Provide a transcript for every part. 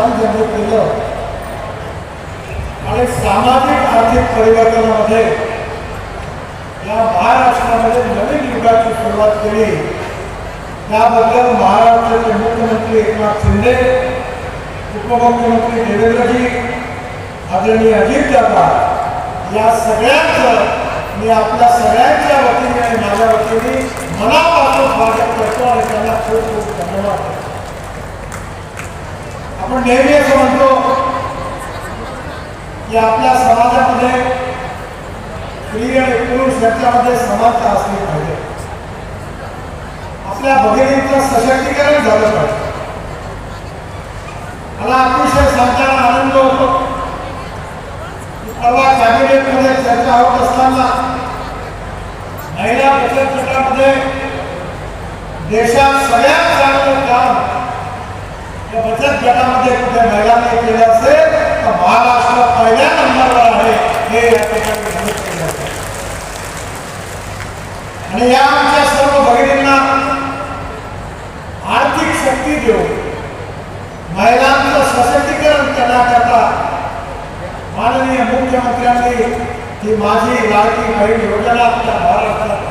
काम ज्यांनी केलं आणि सामाजिक आर्थिक परिवर्तनामध्ये या महाराष्ट्रामध्ये नवीन युगाची सुरुवात केली. त्याबद्दल महाराष्ट्राचे मुख्यमंत्री एकनाथ शिंदे उपमुख्यमंत्री देवेंद्रजी आदरणीय अजितदादा या सगळ्यांचं मी आपल्या सगळ्यांच्या वतीने आणि माझ्या वतीने मनापासून स्वागत करतो आणि त्यांना खूप खूप धन्यवाद देतो. आपण नेहमी असं म्हणतो की आपल्या समाजामध्ये स्त्री आणि पुरुष याच्यामध्ये समानता असली पाहिजे. आपल्या भगिनींचं सशक्तीकरण झालं पाहिजे. मला अतिशय सांगताना आनंद होतो परवा कॅबिनेटमध्ये चर्चा होत असताना महिला बचत गटामध्ये देशात सगळ्यात चांगलं काम बचत गटामध्ये कुठे महिलांनी केलं असेल तर पहिल्या नंबरवर आहे हे। आणि या आमच्या सर्व भगिनींना आर्थिक शक्ती महिलांचं सशक्तीकरण करण्याकरता माननीय मुख्यमंत्र्यांनी ही माझी लाडकी बहीण योजना आपल्या महाराष्ट्रात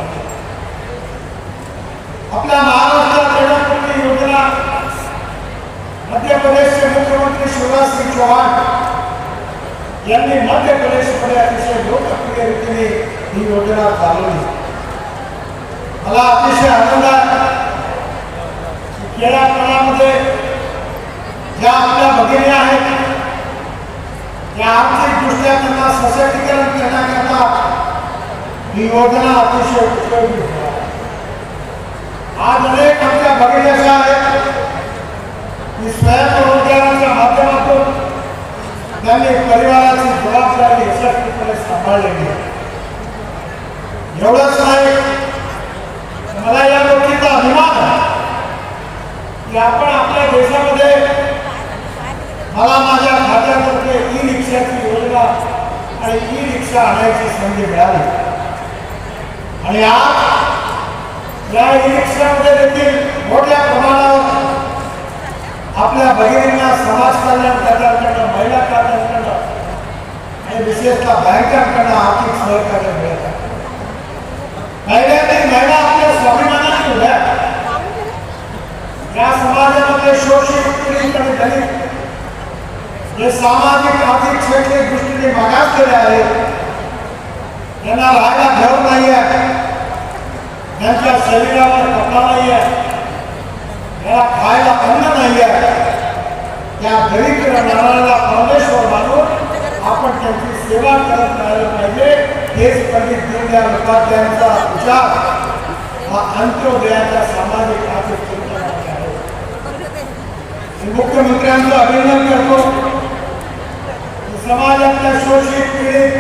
आपल्या येण्यापूर्वी योजना मध्य प्रदेशचे मुख्यमंत्री शिवराज सिंह चौहान यांनी मध्य प्रदेशमध्ये अतिशय लोकप्रिय रीतीने ही योजना चालवली मला अतिशय आनंद आहे की ज्या आपल्या भगिनी आहेत, त्या त्यांना सशक्तीकरण करण्याकरता ही योजना अतिशय उपयोगी आज अनेक आमच्या भगिनी अशा आहेत की स्वयंरोजगाराच्या माध्यमातून त्यांनी परिवाराची जबाबदारी यशस्वीपणे सांभाळलेली आहे एवढंच नाही मला या गोष्टीचा अभिमान आहे की आपण आपल्या देशामध्ये मला माझ्या खात्यातर्फे ई रिक्षाची योजना आणि ई रिक्षा आणायची संधी मिळाली आणि आज या ई रिक्षामध्ये देखील मोठ्या प्रमाणावर आपल्या भगिनींना समाज कल्याण खात्यांकडनं महिला खात्यांकडनं आणि विशेषतः बँकांकडनं आर्थिक सहकार्य मिळत आहे पहिल्यांदा महिला आपल्या स्वाभिमानाने उभ्या. या समाजामध्ये शोषित, पीडित आणि दलित जे सामाजिक, आर्थिक शैक्षणिक दृष्टीने मागासलेले आहेत, त्यांना राहायला घर नाही आहे त्यांच्या शरीरावर कपडा नाही आहे त्याला खायला अन्न नाही आहे त्या नारायणाला परमेश्वर मानून सेवा करत राहिलं अभिनंदन करतो समाजातल्या शोषित पीडित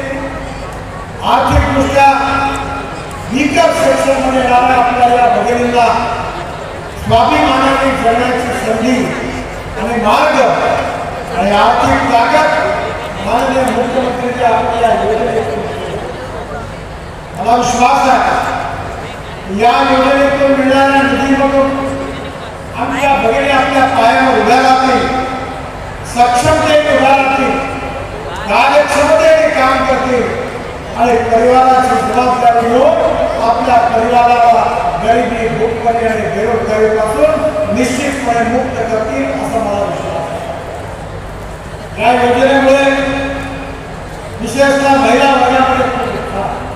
आर्थिकदृष्ट्या इतर सेक्शनमध्ये येणाऱ्या आपल्या या भगिनींना मार्ग आर्थिक ताकद माननीय आपल्या योजनेतून दिली. मला विश्वास आहे या योजनेतून मिळणाऱ्या निधीमधून आमच्या भगिनी आपल्या पायावर उभ्या राहतील सक्षमतेने उभ्या राहतील कार्यक्षमतेने काम करतील आणि परिवाराची जबाबदारी घेऊन आपल्या परिवाराला गरिबी भूकपणी आणि बेरोजगारीपासून निश्चितपणे मुक्त करतील असा या योजनेमुळे विशेषतः महिला आहे.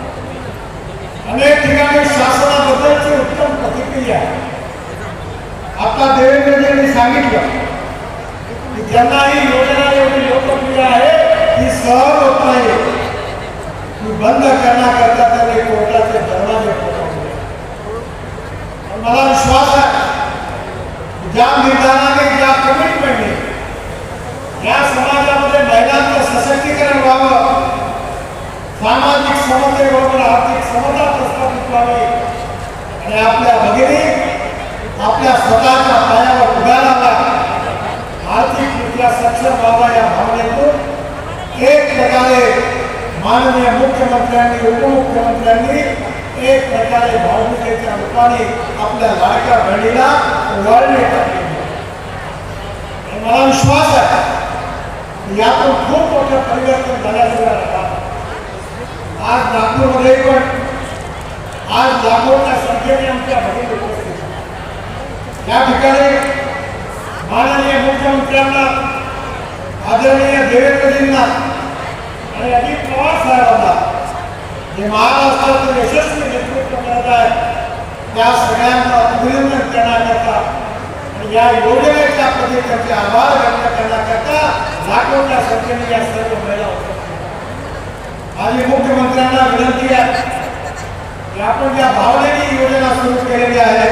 अनेक ठिकाणी शासनाबद्दलची उत्तम प्रतिक्रिया। आता देवेंद्रजींनी सांगितलं की ज्यांना ही योजना एवढी लोकप्रिय आहे, ती सहज होत नाही. ती बंद करण्याकरता त्यांनी कोर्टाचे दरवाजे मला विश्वास की ज्या निर्धाराने ज्या कमिटमेंटने या समाजामध्ये महिलांचं सशक्तीकरण व्हावं सामाजिक समतेबरोबर आर्थिक समता प्रस्थापित व्हावी. आणि आपल्या भगिनी आपल्या स्वतःच्या पायावर उभ्या सक्षम व्हावा या भावनेतून एक प्रकारे माननीय मुख्यमंत्र्यांनी, उपमुख्यमंत्र्यांनी एक प्रकारे भावनिकेच्या रूपाने आपल्या लाडक्या बहिणीला वळणे विश्वास की यातून खूप मोठं परिवर्तन झाल्याशिवाय आज नागपूरमध्ये पण. आज लाखोच्या संख्येने आमच्या भगिनी उपस्थित या ठिकाणी माननीय मुख्यमंत्र्यांना आदरणीय देवेंद्रजींना आणि अजित पवार साहेबांना जे महाराष्ट्राचं यशस्वी नेतृत्व करत आहे त्या सगळ्यांना अभिनंदन करण्याकरता आणि या योजनेच्या पद्धतीचे आभार व्यक्त करण्याकरता लाखोच्या संख्येने या सर्व महिला माझी मुख्यमंत्र्यांना विनंती आहे की आपण ज्या भावनेने योजना सुरू केलेली आहे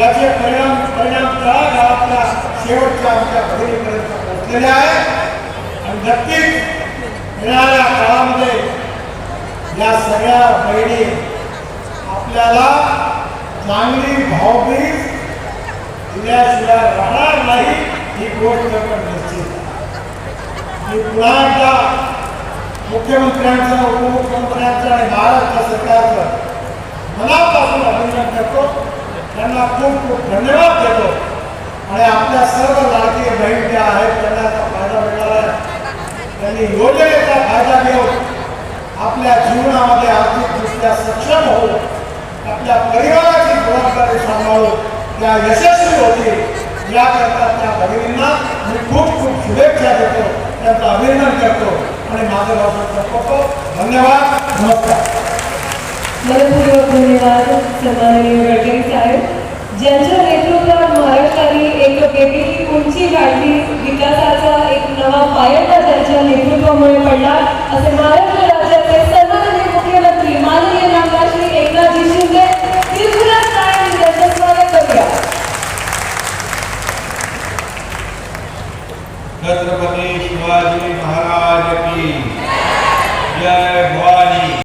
याचे परिणाम परिणाम तळागाळातल्या शेवटच्या आमच्या भगिनीपर्यंत पोहोचलेले आहे. आणि नक्कीच येणाऱ्या काळामध्ये या सगळ्या बहिणी आपल्याला चांगली भावबीज दिल्याशिवाय राहणार नाही ही गोष्ट पण निश्चित पुन्हा एकदा मुख्यमंत्र्यांचं, उपमुख्यमंत्र्यांचं आणि महाराष्ट्र सरकारचं मनापासून अभिनंदन करतो. खूप खूप धन्यवाद देतो. आपल्या सर्व लाडकी बहीण ज्या आहेत, त्यांना फ़ायदा मिळाला त्यांनी योजनेचा फ़ायदा घेऊन आपल्या जीवनामध्ये आर्थिकदृष्ट्या सक्षम होऊन, आपल्या परिवाराची जबाबदारी सांभाळून त्या यशस्वी होतील. याकरता त्या भगिनींना मी खूप शुभेच्छा देतो. अभिनंदन करतो. आणि माझ्या भाषण धन्यवाद. नमस्कार. मनपूर्वक धन्यवाद सन्माननीय गडकरी साहेब. ज्यांच्या नेतृत्वात महाराष्ट्राने एक वेगळी उंची गाठली विकासाचा एक नवा पायंडा त्यांच्या नेतृत्वामुळे पडला असे महाराष्ट्र